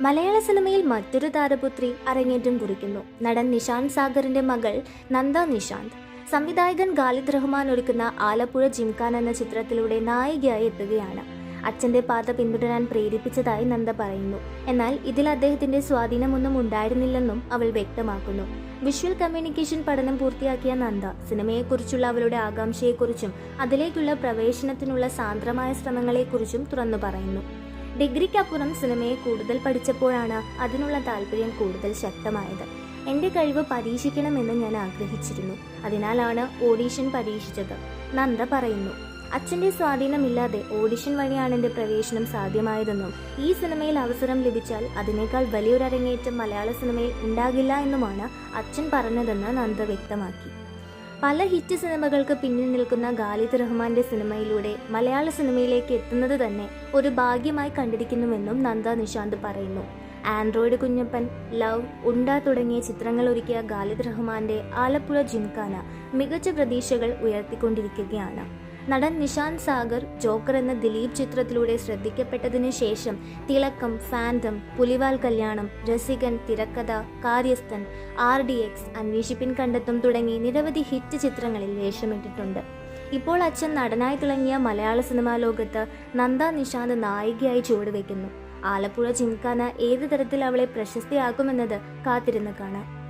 മലയാള സിനിമയിൽ മറ്റൊരു താരപുത്രി അരങ്ങേറ്റം കുറിക്കുന്നു. നടൻ നിഷാന്ത് സാഗറിന്റെ മകൾ നന്ദ നിഷാന്ത് സംവിധായകൻ ഖാലിദ് റഹ്മാൻ ഒരുക്കുന്ന ആലപ്പുഴ ജിംഖാൻ എന്ന ചിത്രത്തിലൂടെ നായികയായി എത്തുകയാണ്. അച്ഛന്റെ പാത പിന്തുടരാൻ പ്രേരിപ്പിച്ചതായി നന്ദ പറയുന്നു. എന്നാൽ ഇതിൽ അദ്ദേഹത്തിന്റെ സ്വാധീനമൊന്നും ഉണ്ടായിരുന്നില്ലെന്നും അവൾ വ്യക്തമാക്കുന്നു. വിഷ്വൽ കമ്മ്യൂണിക്കേഷൻ പഠനം പൂർത്തിയാക്കിയ നന്ദ സിനിമയെക്കുറിച്ചുള്ള അവളുടെ ആകാംക്ഷയെക്കുറിച്ചും അതിലേക്കുള്ള പ്രവേശനത്തിനുള്ള സാന്ദ്രമായ ശ്രമങ്ങളെക്കുറിച്ചും തുറന്നു പറയുന്നു. ഡിഗ്രിക്കപ്പുറം സിനിമയെ കൂടുതൽ പഠിച്ചപ്പോഴാണ് അതിനുള്ള താല്പര്യം കൂടുതൽ ശക്തമായത്. എന്റെ കഴിവ് പരീക്ഷിക്കണമെന്ന് ഞാൻ ആഗ്രഹിച്ചിരുന്നു. അതിനാലാണ് ഓഡീഷൻ പരീക്ഷിച്ചത്. നന്ദ പറയുന്നു. അച്ഛന്റെ സ്വാധീനമില്ലാതെ ഓഡിഷൻ വഴിയാണ് എന്റെ പ്രവേശനം സാധ്യമായതെന്നും ഈ സിനിമയിൽ അവസരം ലഭിച്ചാൽ അതിനേക്കാൾ വലിയൊരു അരങ്ങേറ്റം മലയാള സിനിമയിൽ ഉണ്ടാകില്ല എന്നുമാണ് അച്ഛൻ പറഞ്ഞതെന്ന് നന്ദ വ്യക്തമാക്കി. പല ഹിറ്റ് സിനിമകൾക്ക് പിന്നിൽ നിൽക്കുന്ന ഖാലിദ് റഹ്മാന്റെ സിനിമയിലൂടെ മലയാള സിനിമയിലേക്ക് എത്തുന്നത് തന്നെ ഒരു ഭാഗ്യമായി കണ്ടിരിക്കുന്നുവെന്നും നന്ദ നിശാന്ത് പറയുന്നു. ആൻഡ്രോയിഡ് കുഞ്ഞപ്പൻ ലവ് ഉണ്ട തുടങ്ങിയ ചിത്രങ്ങൾ ഒരുക്കിയ ഖാലിദ് റഹ്മാന്റെ ആലപ്പുഴ ജിംഖാന മികച്ച പ്രതീക്ഷകൾ ഉയർത്തിക്കൊണ്ടിരിക്കുകയാണ്. നടൻ നിഷാന്ത് സാഗർ ജോക്കർ എന്ന ദിലീപ് ചിത്രത്തിലൂടെ ശ്രദ്ധിക്കപ്പെട്ടതിനു ശേഷം തിളക്കം ഫാൻഡം പുലിവാൽ കല്യാണം രസികൻ തിരക്കഥ കാര്യസ്ഥൻ ആർ ഡി എക്സ് അന്വേഷിപ്പിൻ കണ്ടെത്തും തുടങ്ങി നിരവധി ഹിറ്റ് ചിത്രങ്ങളിൽ വേഷമിട്ടിട്ടുണ്ട്. ഇപ്പോൾ അച്ഛൻ നടനായി തിളങ്ങിയ മലയാള സിനിമാ ലോകത്ത് നന്ദ നിഷാന്ത് നായികയായി ചുവടുവെക്കുന്നു ആലപ്പുഴ ജിംഖാന ഏത് തരത്തിൽ അവളെ പ്രശസ്തിയാക്കുമെന്നത് കാത്തിരുന്ന് കാണാം.